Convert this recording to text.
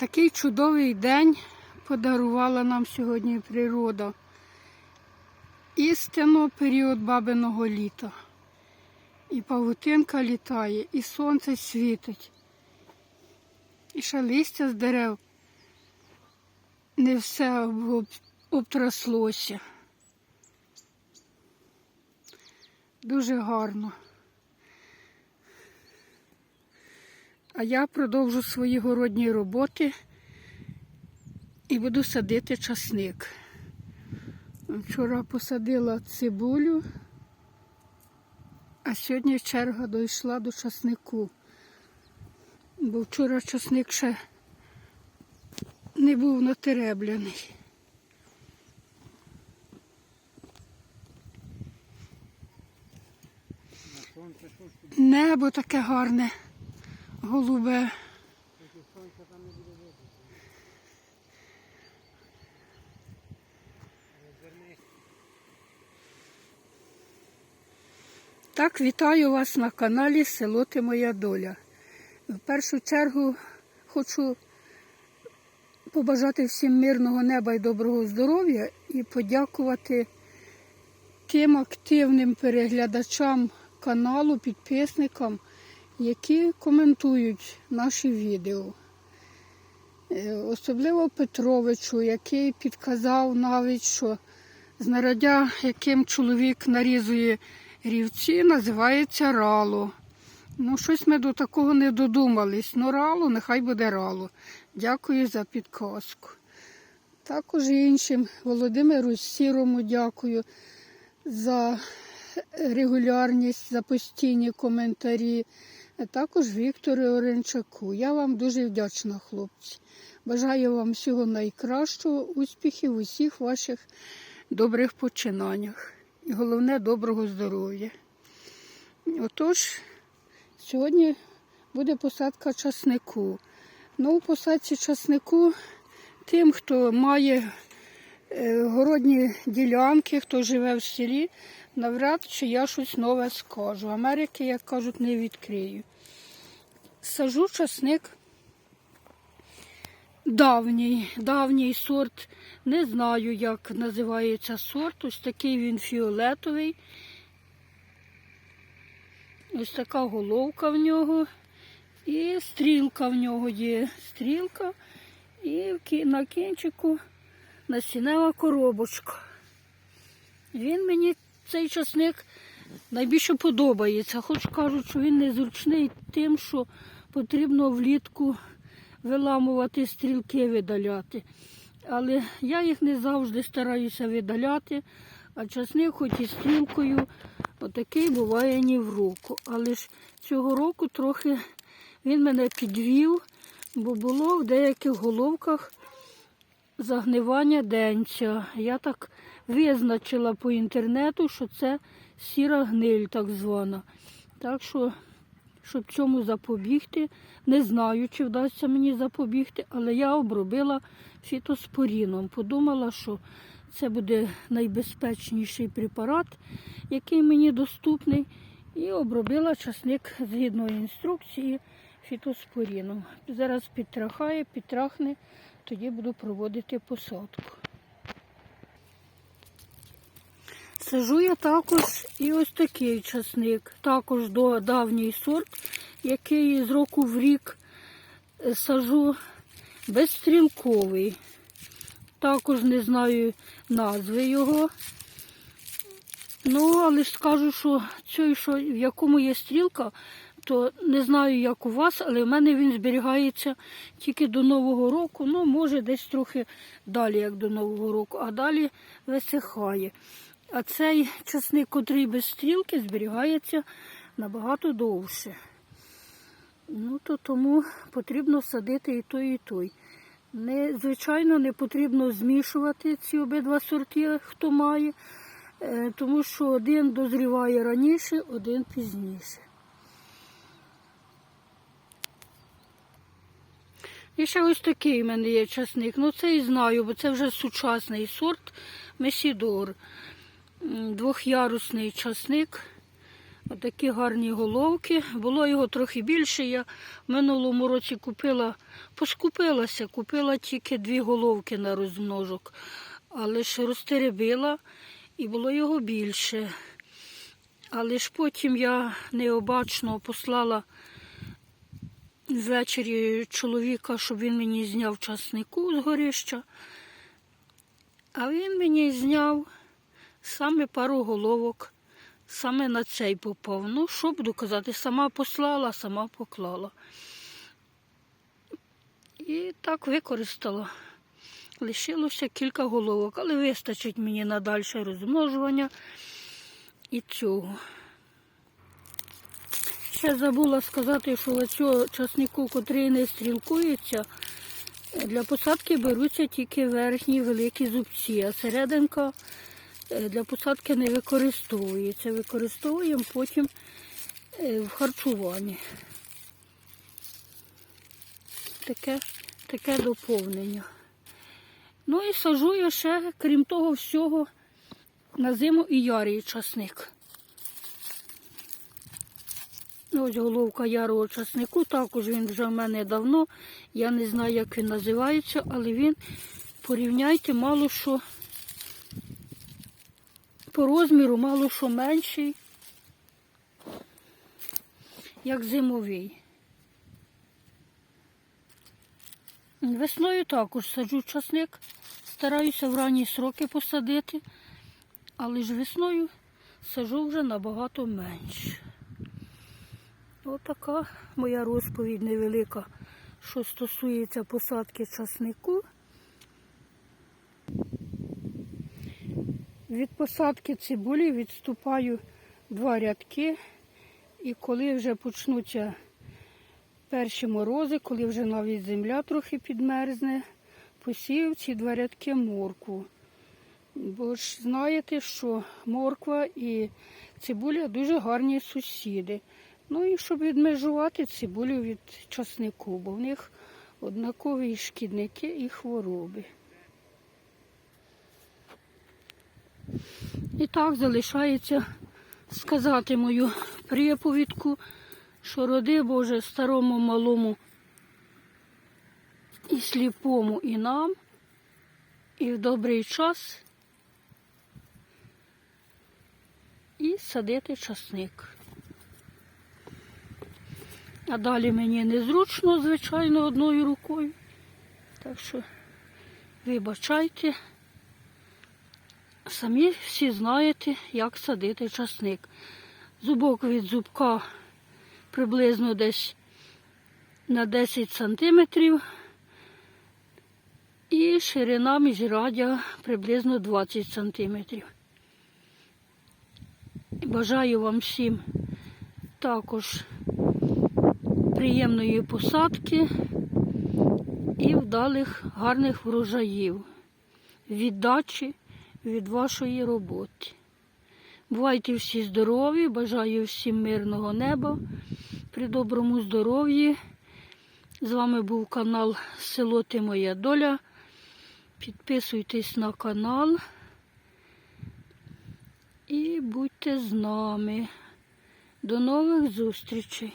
Такий чудовий день подарувала нам сьогодні природа. Істинно період бабиного літа. І павутинка літає, і сонце світить, і ще листя з дерев не все обтраслося. Дуже гарно. А я продовжу свої городні роботи і буду садити часник. Вчора посадила цибулю, а сьогодні черга дійшла до часнику. Бо вчора часник ще не був натеребляний. Небо таке гарне, голубе. Так, вітаю вас на каналі Село Ти Моя Доля. В першу чергу хочу побажати всім мирного неба і доброго здоров'я і подякувати тим активним переглядачам каналу, підписникам, які коментують наші відео. Е, Особливо Петровичу, який підказав навіть, що знаряддя, яким чоловік нарізує рівці, називається рало. Ну, щось ми до такого не додумались. Ну, рало, нехай буде рало. Дякую за підказку. Також і іншим Володимиру Сірому дякую за регулярність, за постійні коментарі. А також Віктору Оренчаку. Я вам дуже вдячна, хлопці. Бажаю вам всього найкращого, успіхів у всіх ваших добрих починаннях. І головне доброго здоров'я. Отож, сьогодні буде посадка часнику. Ну, у посадці часнику тим, хто має е, городні ділянки, хто живе в селі, навряд чи я щось нове скажу. Америки, як кажуть, не відкрию. Сажу часник давній, давній сорт. Не знаю, як називається сорт. Ось такий він фіолетовий. Ось така головка в нього. І стрілка в нього є. Стрілка. І на кінчику насінева коробочка. Він мені цей часник найбільше подобається. Хоч кажуть, що він незручний тим, що потрібно влітку виламувати стрілки, видаляти. Але я їх не завжди стараюся видаляти, а часник, хоч і стрілкою, отакий буває ні в руку. Але ж цього року трохи він мене підвів, бо було в деяких головках загнивання денця. Я так визначила по інтернету, що це сіра гниль так звана. Так що, щоб цьому запобігти, не знаю, чи вдасться мені запобігти, але я обробила фітоспоріном. Подумала, що це буде найбезпечніший препарат, який мені доступний. І обробила часник згідно інструкції фітоспоріном. Зараз підтрахає, підтрахне, тоді буду проводити посадку. Сажу я також і ось такий часник, також до давній сорт, який з року в рік е, сажу безстрілковий. Також не знаю назви його. Ну, але ж скажу, що цей, що в якому є стрілка, то не знаю, як у вас, але в мене він зберігається тільки до Нового року. Ну, може, десь трохи далі, як до Нового року, а далі висихає. А цей часник, котрий без стрілки, зберігається набагато довше. Ну, то тому потрібно садити і той, і той. Не, звичайно, не потрібно змішувати ці обидва сорти, хто має, е, тому що один дозріває раніше, один пізніше. І ще ось такий в мене є часник. Ну це і знаю, бо це вже сучасний сорт Месідор. Двохярусний часник. Отакі гарні головки. Було його трохи більше. Я в минулому році купила, поскупилася, купила тільки дві головки на розмножок. Але ж розтеребила і було його більше. Але ж потім я необачно послала ввечері чоловіка, щоб він мені зняв часнику з горища. А він мені зняв саме пару головок, саме на цей попав. Ну, що буду сама послала, сама поклала. І так використала. Лишилося кілька головок, але вистачить мені на дальше розмножування і цього. Ще забула сказати, що оцього часнику, котрий не стрілкується, для посадки беруться тільки верхні великі зубці, а серединка для посадки не використовується. Використовуємо потім е, в харчуванні. Таке, таке доповнення. Ну і сажу я ще, крім того всього, на зиму і ярий часник. Ну, Ось головка ярого часнику, також він вже в мене давно. Я не знаю, як він називається, але він, порівняйте, мало що по розміру, мало що менший, як зимовий. Весною також саджу часник, стараюся в ранні сроки посадити, але ж весною саджу вже набагато менше. Отака моя розповідь невелика, що стосується посадки часнику. Від посадки цибулі відступаю два рядки, і коли вже почнуться перші морози, коли вже навіть земля трохи підмерзне, посію ці два рядки моркву. Бо ж знаєте, що морква і цибуля дуже гарні сусіди. Ну і щоб відмежувати цибулю від часнику, бо в них однакові шкідники і хвороби. І так залишається сказати мою приповідку, що роди Боже старому малому і сліпому, і нам, і в добрий час, і садити часник. А далі мені незручно, звичайно, одною рукою. Так що вибачайте. Самі всі знаєте, як садити часник. Зубок від зубка приблизно десь на 10 сантиметрів і ширина міжрадя приблизно 20 сантиметрів. Бажаю вам всім також приємної посадки і вдалих гарних врожаїв, віддачі від вашої роботи. Бувайте всі здорові, бажаю всім мирного неба, при доброму здоров'ї. З вами був канал Село Ти Моя Доля. Підписуйтесь на канал і будьте з нами. До нових зустрічей!